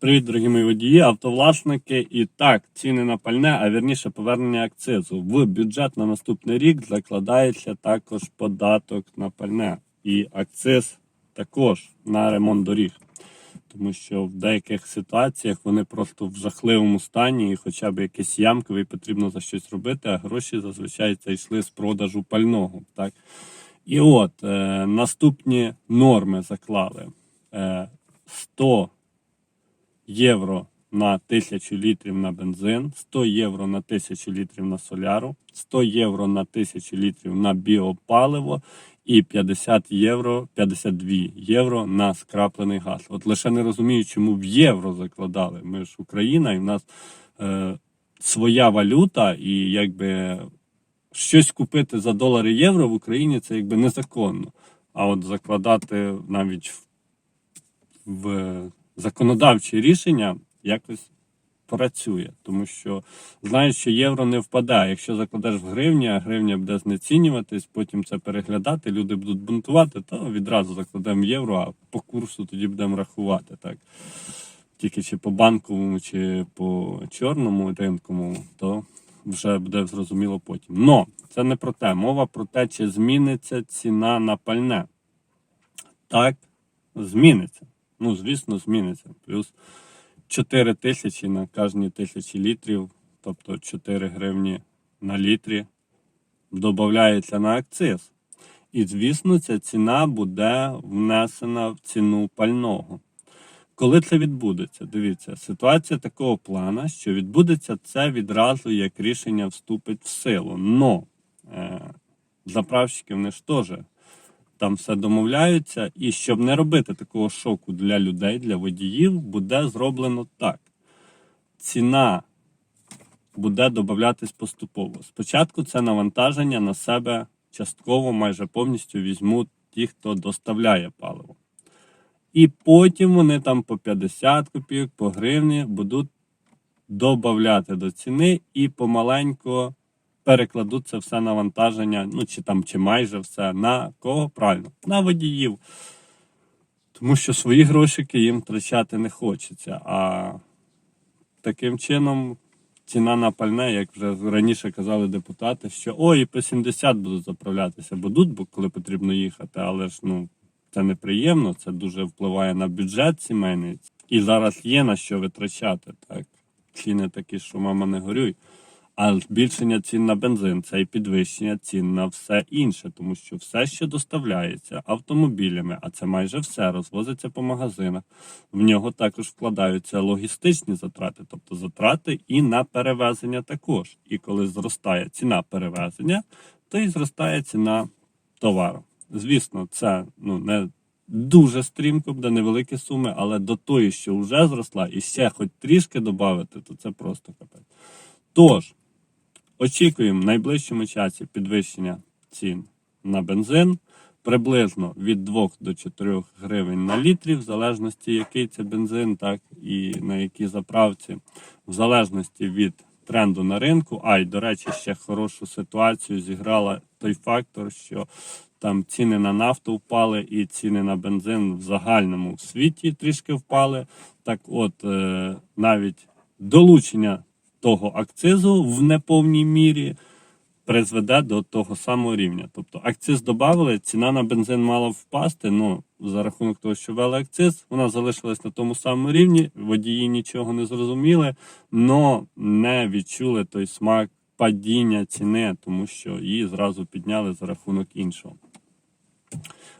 Привіт, дорогі мої водії, автовласники. І так, ціни на пальне, а вірніше повернення акцизу. В бюджет на наступний рік закладається також податок на пальне. І акциз також на ремонт доріг. Тому що в деяких ситуаціях вони просто в жахливому стані, і хоча б якісь ямкові потрібно за щось робити, а гроші зазвичай це йшли з продажу пального. Так? І от е, наступні норми заклали. Е, 100 євро на 1000 літрів на бензин, 100 євро на 1000 літрів на соляру, 100 євро на 1000 літрів на біопаливо і 50 євро, 52 євро на скраплений газ. От лише не розумію, чому в євро закладали. Ми ж Україна, і в нас е, своя валюта, і якби щось купити за долари євро в Україні це якби незаконно. А от закладати навіть в в законодавчі рішення якось працює, тому що знаєш, що євро не впадає. Якщо закладеш в гривні, а гривня буде знецінюватись, потім це переглядати, люди будуть бунтувати, то відразу закладемо євро, а по курсу тоді будемо рахувати. так. Тільки чи по банковому, чи по чорному ринковому, то вже буде зрозуміло потім. Но це не про те. Мова про те, чи зміниться ціна на пальне. Так, зміниться. Ну, звісно, зміниться. Плюс 4 тисячі на кожні тисячі літрів, тобто 4 гривні на літрі, додається на акциз. І, звісно, ця ціна буде внесена в ціну пального. Коли це відбудеться? Дивіться, ситуація такого плана, що відбудеться це відразу, як рішення вступить в силу. Но е, заправщики вони ж теж там все домовляються. І щоб не робити такого шоку для людей, для водіїв, буде зроблено так. Ціна буде додатись поступово. Спочатку це навантаження на себе частково, майже повністю візьмуть ті, хто доставляє паливо. І потім вони там по 50 копійок, по гривні будуть додати до ціни і помаленько перекладуть це все навантаження, ну чи там, чи майже все, на кого правильно? На водіїв. Тому що свої грошики їм втрачати не хочеться. А таким чином ціна на пальне, як вже раніше казали депутати, що ой, і по 70 будуть заправлятися, будуть, бо коли потрібно їхати, але ж ну це неприємно, це дуже впливає на бюджет сімейний. І зараз є на що витрачати. так. Ціни такі, що мама не горюй. А збільшення цін на бензин це і підвищення цін на все інше, тому що все, що доставляється автомобілями, а це майже все розвозиться по магазинах. В нього також вкладаються логістичні затрати, тобто затрати і на перевезення також. І коли зростає ціна перевезення, то і зростає ціна товару. Звісно, це ну не дуже стрімко, буде невеликі суми, але до тої, що вже зросла, і ще хоч трішки додати, то це просто капець. Тож. Очікуємо в найближчому часі підвищення цін на бензин приблизно від 2 до 4 гривень на літрі, в залежності, який це бензин, так і на якій заправці, в залежності від тренду на ринку. А й, до речі, ще хорошу ситуацію зіграла той фактор, що там ціни на нафту впали, і ціни на бензин в загальному світі трішки впали. Так, от е, навіть долучення того акцизу в неповній мірі призведе до того самого рівня. Тобто акциз додали, ціна на бензин мала впасти. Ну за рахунок того, що ввели акциз, вона залишилась на тому самому рівні. Водії нічого не зрозуміли, але не відчули той смак падіння ціни, тому що її зразу підняли за рахунок іншого.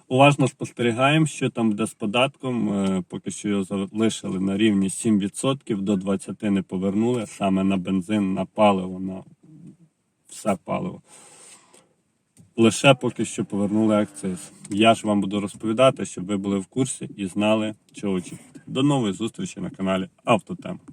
Уважно спостерігаємо, що там буде з податком. Е, Поки що його залишили на рівні 7%, до 20% не повернули саме на бензин, на паливо, на все паливо. Лише поки що повернули акциз. Я ж вам буду розповідати, щоб ви були в курсі і знали, що очікувати. До нової зустрічі на каналі Автотем.